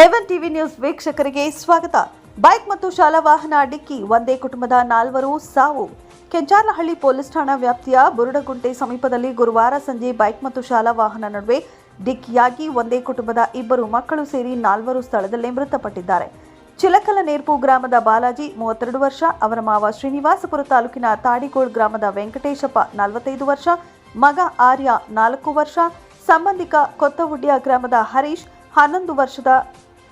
A one TV news ವೀಕ್ಷಕರಿಗೆ ಸ್ವಾಗತ. Bike ಮತ್ತು ಶಾಲಾ ವಾಹನ ಡಿಕ್ಕಿ ಒಂದೇ ಕುಟುಂಬದ ನಾಲ್ವರು ಸಾವು. ಕೆಂಚಾರ್ಲಹಳ್ಳಿ ಪೊಲೀಸ್ ಠಾಣಾ ವ್ಯಾಪ್ತಿಯ ಬುರುಡಗುಂಟೆ ಸಮೀಪದಲ್ಲಿ ಗುರುವಾರ ಸಂಜೆ ಬೈಕ್ ಮತ್ತು ಶಾಲಾ ವಾಹನ ನಡುವೆ ಡಿಕ್ಕಿಯಾಗಿ ಒಂದೇ ಕುಟುಂಬದ ಇಬ್ಬರು ಮಕ್ಕಳು ಸೇರಿ ನಾಲ್ವರು ಸ್ಥಳದಲ್ಲೇ ಮೃತಪಟ್ಟಿದ್ದಾರೆ. ಚಿಲಕಲ ನೇರ್ಪು ಗ್ರಾಮದ ಬಾಲಾಜಿ, ಮೂವತ್ತೆರಡು ವರ್ಷ, ಅವರ ಮಾವ ಶ್ರೀನಿವಾಸಪುರ ತಾಲೂಕಿನ ತಾಡಿಗೋಳ್ ಗ್ರಾಮದ ವೆಂಕಟೇಶಪ್ಪ, ನಲವತ್ತೈದು ವರ್ಷ, ಮಗ ಆರ್ಯ, ನಾಲ್ಕು ವರ್ಷ, ಸಂಬಂಧಿಕ ಕೊತ್ತವುಡ್ಯ ಗ್ರಾಮದ ಹರೀಶ್ ಹನ್ನೊಂದು ವರ್ಷದ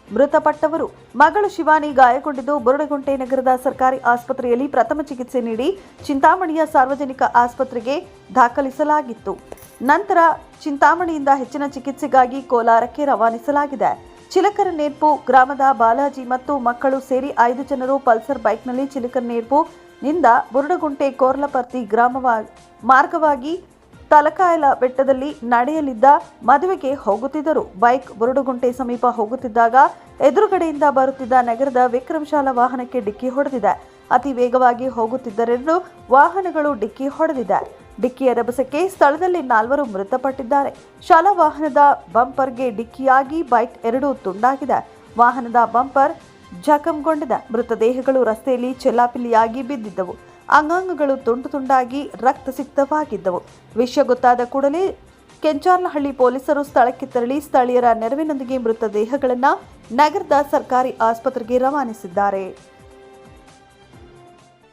ಮೃತಪಟ್ಟವರು. ಮಗಳು ಶಿವಾನಿ ಗಾಯಗೊಂಡಿದ್ದು ಬುರುಡಗುಂಟೆ ನಗರದ ಸರ್ಕಾರಿ ಆಸ್ಪತ್ರೆಯಲ್ಲಿ ಪ್ರಥಮ ಚಿಕಿತ್ಸೆ ನೀಡಿ ಚಿಂತಾಮಣಿಯ ಸಾರ್ವಜನಿಕ ಆಸ್ಪತ್ರೆಗೆ ದಾಖಲಿಸಲಾಗಿತ್ತು. ನಂತರ ಚಿಂತಾಮಣಿಯಿಂದ ಹೆಚ್ಚಿನ ಚಿಕಿತ್ಸೆಗಾಗಿ ಕೋಲಾರಕ್ಕೆ ರವಾನಿಸಲಾಗಿದೆ. ಚಿಲಕರ ನೇರ್ಪು ಗ್ರಾಮದ ಬಾಲಾಜಿ ಮತ್ತು ಮಕ್ಕಳು ಸೇರಿ ಐದು ಜನರು ಪಲ್ಸರ್ ಬೈಕ್ನಲ್ಲಿ ಚಿಲಕರ ನೇರ್ಪು ನಿಂದ ಬುರುಡಗುಂಟೆ ಕೋರ್ಲಪರ್ತಿ ಗ್ರಾಮವಾ, ಮಾರ್ಗವಾಗಿ ತಲಕಾಯಲ ಬೆಟ್ಟದಲ್ಲಿ ನಡೆಯಲಿದ್ದ ಮದುವೆಗೆ ಹೋಗುತ್ತಿದ್ದರು. ಬೈಕ್ ಬುರುಡುಗುಂಟೆ ಸಮೀಪ ಹೋಗುತ್ತಿದ್ದಾಗ ಎದುರುಗಡೆಯಿಂದ ಬರುತ್ತಿದ್ದ ನಗರದ ವಿಕ್ರಮ್ ಶಾಲಾ ವಾಹನಕ್ಕೆ ಡಿಕ್ಕಿ ಹೊಡೆದಿದೆ. ಅತಿ ವೇಗವಾಗಿ ಹೋಗುತ್ತಿದ್ದರೆಂದು ವಾಹನಗಳು ಡಿಕ್ಕಿ ಹೊಡೆದಿದೆ. ಡಿಕ್ಕಿಯ ರಭಸಕ್ಕೆ ಸ್ಥಳದಲ್ಲಿ ನಾಲ್ವರು ಮೃತಪಟ್ಟಿದ್ದಾರೆ. ಶಾಲಾ ವಾಹನದ ಬಂಪರ್ಗೆ ಡಿಕ್ಕಿಯಾಗಿ ಬೈಕ್ ಎರಡೂ ತುಂಡಾಗಿದೆ. ವಾಹನದ ಬಂಪರ್ ಜಖಂಗೊಂಡಿದೆ. ಮೃತದೇಹಗಳು ರಸ್ತೆಯಲ್ಲಿ ಚೆಲ್ಲಾಪಿಲ್ಲಿಯಾಗಿ ಬಿದ್ದಿದ್ದವು. ಅಂಗಾಂಗಗಳು ತುಂಡು ತುಂಡಾಗಿ ರಕ್ತಸಿಕ್ತವಾಗಿದ್ದವು. ವಿಷಯ ಗೊತ್ತಾದ ಕೂಡಲೇ ಕೆಂಚಾರ್ನಹಳ್ಳಿ ಪೊಲೀಸರು ಸ್ಥಳಕ್ಕೆ ತೆರಳಿ ಸ್ಥಳೀಯರ ನೆರವಿನೊಂದಿಗೆ ಮೃತದೇಹಗಳನ್ನು ನಗರದ ಸರ್ಕಾರಿ ಆಸ್ಪತ್ರೆಗೆ ರವಾನಿಸಿದ್ದಾರೆ.